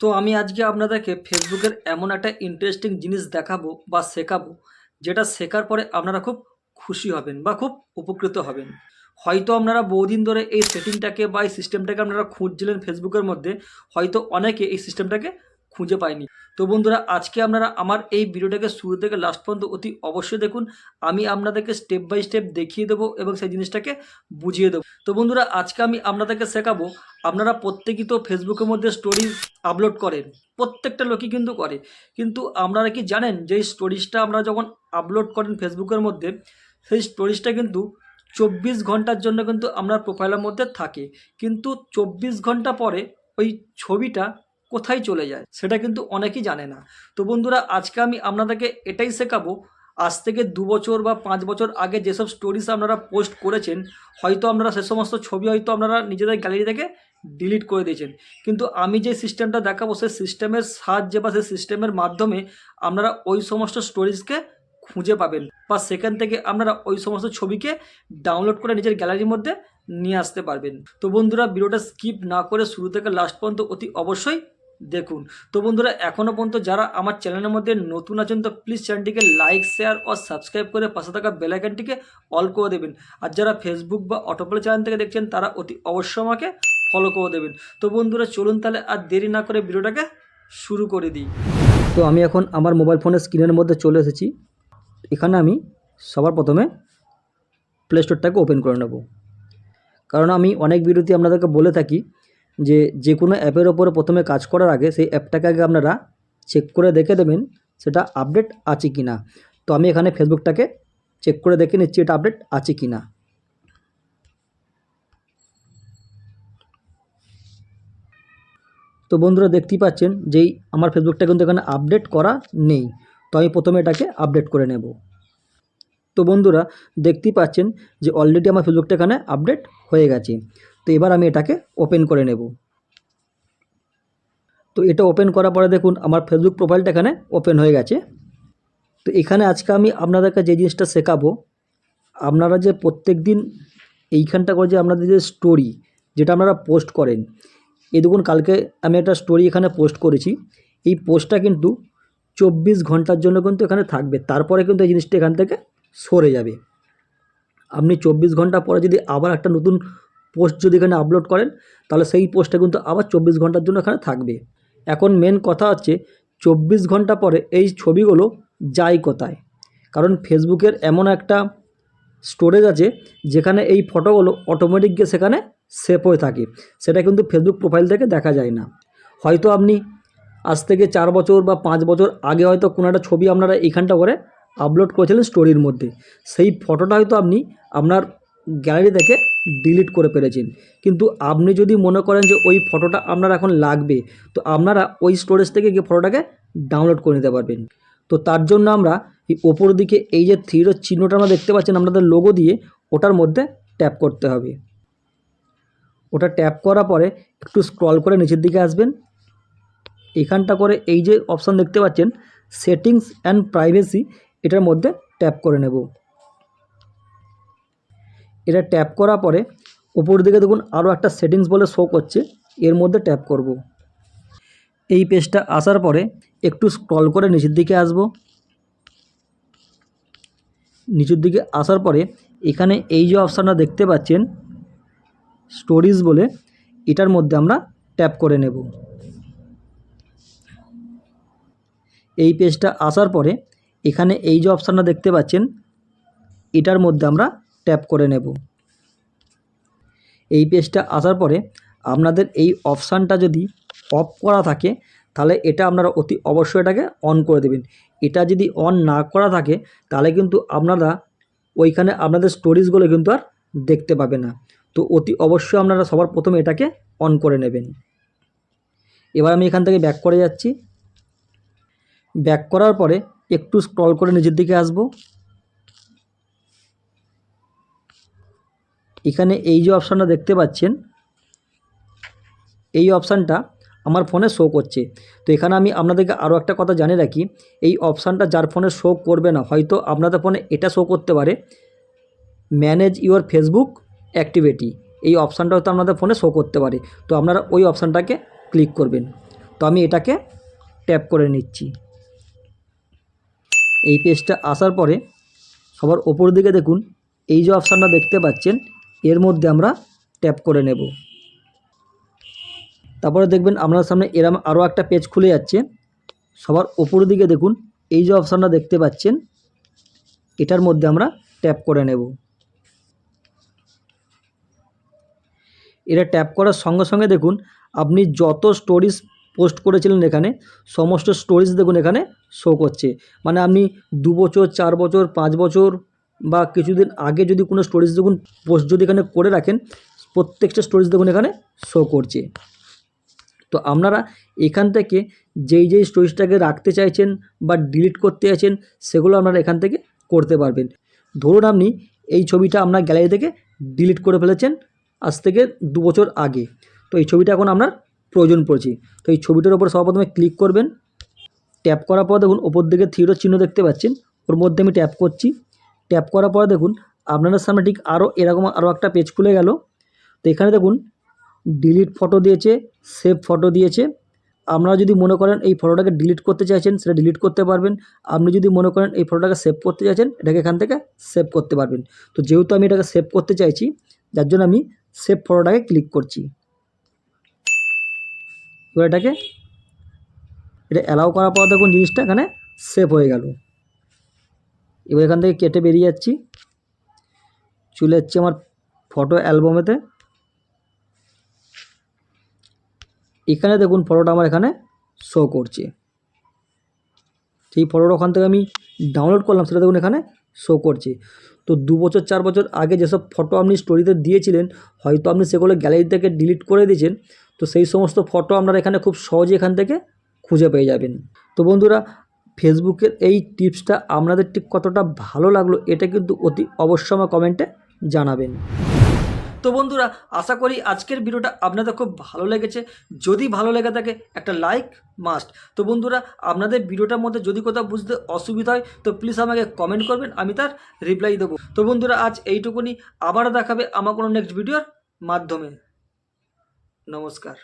তো আমি আজকে আপনাদেরকে ফেসবুকের এমন একটা ইন্টারেস্টিং জিনিস দেখাবো বা শেখাবো, যেটা শেখার পরে আপনারা খুব খুশি হবেন বা খুব উপকৃত হবেন। হয়তো আপনারা বহুদিন ধরে এই সেটিংটাকে বা এই সিস্টেমটাকে আপনারা খুঁজছিলেন ফেসবুকের মধ্যে, হয়তো অনেকে এই সিস্টেমটাকে খুঁজে পায়নি। তো বন্ধুরা, আজকে আপনারা আমার এই ভিডিওটাকে শুরু থেকে লাস্ট পর্যন্ত অতি অবশ্যই দেখুন, আমি আপনাদেরকে স্টেপ বাই স্টেপ দেখিয়ে দেবো এবং সেই জিনিসটাকে বুঝিয়ে দেবো। তো বন্ধুরা, আজকে আমি আপনাদেরকে শেখাবো, আপনারা প্রত্যেকেই তো ফেসবুকের মধ্যে স্টোরি আপলোড করেন, প্রত্যেকটা লোকই কিন্তু করে। কিন্তু আপনারা কি জানেন যে স্টোরিজটা আমরা যখন আপলোড করেন ফেসবুকের মধ্যে, সেই স্টোরিজটা কিন্তু চব্বিশ ঘণ্টার জন্য কিন্তু আপনার প্রোফাইলের মধ্যে থাকে। কিন্তু চব্বিশ ঘণ্টা পরে ওই ছবিটা কোথায় চলে যায়, সেটা কিন্তু অনেকেই জানে না। তো বন্ধুরা, আজকে আমি আপনাদেরকে এটাই শেখাবো, আজ থেকে দু বছর বা পাঁচ বছর আগে যেসব স্টোরিজ আপনারা পোস্ট করেছেন, হয়তো আপনারা সে সমস্ত ছবি হয়তো আপনারা নিজেদের গ্যালারি থেকে ডিলিট করে দিয়েছেন। কিন্তু আমি যে সিস্টেমটা দেখাবো, সেই সিস্টেমের সাহায্যে বা সেই সিস্টেমের মাধ্যমে আপনারা ওই সমস্ত স্টোরিজকে খুঁজে পাবেন বা সেখান থেকে আপনারা ওই সমস্ত ছবিকে ডাউনলোড করে নিজের গ্যালারির মধ্যে নিয়ে আসতে পারবেন। তো বন্ধুরা, ভিডিওটা স্কিপ না করে শুরু থেকে লাস্ট পর্যন্ত অতি অবশ্যই দেখুন। তো বন্ধুরা এখনও পর্যন্ত যারা আমার চ্যানেলের মধ্যে নতুন আছেন, তো প্লিজ চ্যানেলটিকে লাইক শেয়ার ও সাবস্ক্রাইব করে পাশে থাকা বেলাইকানটিকে অল করে দেবেন। আর যারা ফেসবুক বা অটোপলে চ্যানেল থেকে দেখছেন, তারা অতি অবশ্যই আমাকে ফলো করে দেবেন। তো বন্ধুরা, চলুন তাহলে আর দেরি না করে ভিডিওটাকে শুরু করে দিই। তো আমি এখন আমার মোবাইল ফোনের স্ক্রিনের মধ্যে চলে এসেছি। এখানে আমি সবার প্রথমে প্লে স্টোরটাকে ওপেন করে নেব। কারণ আমি অনেক ভিডিওতে আপনাদেরকে বলে থাকি যে যে কোনো অ্যাপের ওপরে প্রথমে কাজ করার আগে সেই অ্যাপটাকে আগে আপনারা চেক করে দেখে দেবেন সেটা আপডেট আছে কি না তো আমি এখানে ফেসবুকটাকে চেক করে দেখে নিচ্ছি এটা আপডেট আছে কি না তো বন্ধুরা দেখতেই পাচ্ছেন যেই আমার ফেসবুকটা কিন্তু এখানে আপডেট করা নেই। তো আমি প্রথমে এটাকে আপডেট করে নেব। তো বন্ধুরা দেখতেই পাচ্ছেন যে অলরেডি আমার ফেসবুকটা এখানে আপডেট হয়ে গেছে। তো এবার আমি এটাকে ওপেন করে নেব। তো এটা ওপেন করার পরে দেখুন আমার ফেসবুক প্রোফাইলটা এখানে ওপেন হয়ে গেছে। তো এখানে আজকে আমি আপনাদেরকে যে জিনিসটা শেখাবো, আপনারা যে প্রত্যেক দিন এইখানটা করে যে আপনাদের যে স্টোরি যেটা আপনারা পোস্ট করেন এই দেখুন, কালকে আমি একটা স্টোরি এখানে পোস্ট করেছি। এই পোস্টটা কিন্তু চব্বিশ ঘণ্টার জন্য কিন্তু এখানে থাকবে। তারপরে কিন্তু এই জিনিসটা এখান থেকে সরে যাবে। আপনি চব্বিশ ঘণ্টা পরে যদি আবার একটা নতুন পোস্ট যদি এখানে আপলোড করেন, তাহলে সেই পোস্টটা কিন্তু আবার চব্বিশ ঘণ্টার জন্য এখানে থাকবে। এখন মেন কথা হচ্ছে, চব্বিশ ঘণ্টা পরে এই ছবিগুলো যায় কোথায়? কারণ ফেসবুকের এমন একটা স্টোরেজ আছে, যেখানে এই ফটোগুলো অটোমেটিক গিয়ে সেখানে সেভ হয়ে থাকে। সেটা কিন্তু ফেসবুক প্রোফাইল থেকে দেখা যায় না। হয়তো আপনি আজ থেকে চার বছর বা পাঁচ বছর আগে হয়তো কোনো একটা ছবি আপনারা এইখানটা করে আপলোড করেছিলেন স্টোরির মধ্যে। সেই ফটোটা হয়তো আপনি আপনার গ্যালারি থেকে ডিলিট করে ফেলেছেন। কিন্তু আপনি যদি মনে করেন যে ওই ফটোটা আপনার এখন লাগবে, তো আপনারা ওই স্টোরেজ থেকে গিয়ে ফটোটাকে ডাউনলোড করে নিতে পারবেন। তো তার জন্য আমরা ওপর দিকে এই যে থ্রির চিহ্নটা আমরা দেখতে পাচ্ছেন, আপনাদের লোগো দিয়ে ওটার মধ্যে ট্যাপ করতে হবে। ওটা ট্যাপ করার পরে একটু স্ক্রল করে নিচের দিকে আসবেন। এখানটা করে এই যে অপশান দেখতে পাচ্ছেন সেটিংস অ্যান্ড প্রাইভেসি এটার মধ্যে ট্যাপ করে নেব। এটা ট্যাপ করার পরে ওপর দিকে দেখুন আরও একটা সেটিংস বলে শো করছে, এর মধ্যে ট্যাপ করব। এই পেজটা আসার পরে একটু স্ক্রল করে নিচের দিকে আসব। নিচের দিকে আসার পরে এখানে এই যে অপশানটা দেখতে পাচ্ছেন স্টোরিজ বলে এটার মধ্যে আমরা ট্যাপ করে নেব। এই পেজটা আসার পরে এখানে এই যে অপশানটা দেখতে পাচ্ছেন, এটার মধ্যে আমরা ট্যাপ করে নেব। এই পেজটা আসার পরে আপনাদের এই অপশানটা যদি অফ করা থাকে, তাহলে এটা আপনারা অতি অবশ্যই এটাকে অন করে দেবেন। এটা যদি অন না করা থাকে, তাহলে কিন্তু আপনারা ওইখানে আপনাদের স্টোরিজগুলো কিন্তু আর দেখতে পাবে না। তো অতি অবশ্যই আপনারা সবার প্রথমে এটাকে অন করে নেবেন। এবার আমি এখান থেকে ব্যাক করে যাচ্ছি। ব্যাক করার পরে একটু স্ক্রল করে নিজের দিকে আসব। এখানে এই যে অপশানটা দেখতে পাচ্ছেন, এই অপশানটা আমার ফোনে শো করছে। তো এখানে আমি আপনাদেরকে আরও একটা কথা জানিয়ে রাখি, এই অপশানটা যার ফোনে শো করবে না, হয়তো আপনাদের ফোনে এটা শো করতে পারে ম্যানেজ ইওর ফেসবুক অ্যাক্টিভিটি এই অপশানটা হয়তো আপনাদের ফোনে শো করতে পারে। তো আপনারা ওই অপশানটাকে ক্লিক করবেন। তো আমি এটাকে ট্যাপ করে নিচ্ছি। এই পেজটা আসার পরে সবার ওপর দিকে দেখুন, এই যে অপশানটা দেখতে পাচ্ছেন, এর মধ্যে আমরা ট্যাপ করে নেব। তারপরে দেখবেন আপনার সামনে এরম আরও একটা পেজ খুলে যাচ্ছে। সবার ওপর দিকে দেখুন, এই যে অপশানটা দেখতে পাচ্ছেন, এটার মধ্যে আমরা ট্যাপ করে নেব। এটা ট্যাপ করার সঙ্গে সঙ্গে দেখুন, আপনি যত স্টোরিজ পোস্ট করেছিলেন এখানে, সমস্ত স্টোরিজ দেখুন এখানে শো করছে। মানে আপনি দু বছর, চার বছর, পাঁচ বছর বা কিছুদিন আগে যদি কোনো স্টোরিজ দেখুন পোস্ট যদি এখানে করে রাখেন, প্রত্যেকটা স্টোরিজ দেখুন এখানে শো করছে। তো আপনারা এখান থেকে যেই যেই স্টোরিজটাকে রাখতে চাইছেন বা ডিলিট করতে চাইছেন, সেগুলো আপনারা এখান থেকে করতে পারবেন। ধরুন আপনি এই ছবিটা আপনার গ্যালারি থেকে ডিলিট করে ফেলেছেন আজ থেকে দু বছর আগে। তো এই ছবিটা এখন আপনার প্রয়োজন পড়ছে। তো এই ছবিটার উপর সর্বপ্রথমে ক্লিক করবেন। ট্যাপ করার পর দেখুন ওপর দিকে থ্রিডোর চিহ্ন দেখতে পাচ্ছেন। ওর মধ্যে আমি ট্যাপ করছি। ট্যাপ করার পরে দেখুন, আপনাদের সামনে ঠিক আরও এরকম আরও একটা পেজ খুলে গেল। তো এখানে দেখুন ডিলিট ফটো দিয়েছে সেভ ফটো দিয়েছে। আপনারা যদি মনে করেন এই ফটোটাকে ডিলিট করতে চাইছেন, সেটা ডিলিট করতে পারবেন। আপনি যদি মনে করেন এই ফটোটাকে সেভ করতে চাইছেন, এটাকে এখান থেকে সেভ করতে পারবেন। তো যেহেতু আমি এটাকে সেভ করতে চাইছি, যার জন্য আমি সেভ ফটোটাকে ক্লিক করছি। এবার এটাকে, এটা অ্যালাউ করার পর দেখুন জিনিসটা এখানে সেভ হয়ে গেল। এবার এখান থেকে কেটে বেরিয়ে যাচ্ছি। চলে যাচ্ছি আমার ফটো অ্যালবামেতে এখানে দেখুন ফটোটা আমার এখানে শো করছে। সেই ফটোটা ওখান থেকে আমি ডাউনলোড করলাম, সেটা দেখুন এখানে শো করছে। তো দু বছর, চার বছর আগে যেসব ফটো আপনি স্টোরিতে দিয়েছিলেন, হয়তো আপনি সেগুলো গ্যালারি থেকে ডিলিট করে দিয়েছেন, তো সেই সমস্ত ফটো আপনারা এখানে খুব সহজে এখান থেকে খুঁজে পেয়ে যাবেন। তো বন্ধুরা ফেসবুকের এই টিপসটা আপনাদের ঠিক কতটা ভালো লাগল, এটা কিন্তু অতি অবশ্যই আমার কমেন্টে জানাবেন। তো বন্ধুরা, আশা করি আজকের ভিডিওটা আপনাদের খুব ভালো লেগেছে। যদি ভালো লেগে থাকে, একটা লাইক মাস্ট তো বন্ধুরা, আপনাদের ভিডিওটার মধ্যে যদি কোথাও বুঝতে অসুবিধা হয়, তো প্লিজ আমাকে কমেন্ট করবেন, আমি তার রিপ্লাই দেবো। তো বন্ধুরা, আজ এইটুকুনি। আবার দেখাবে আমার কোনো নেক্সট ভিডিওর মাধ্যমে। নমস্কার।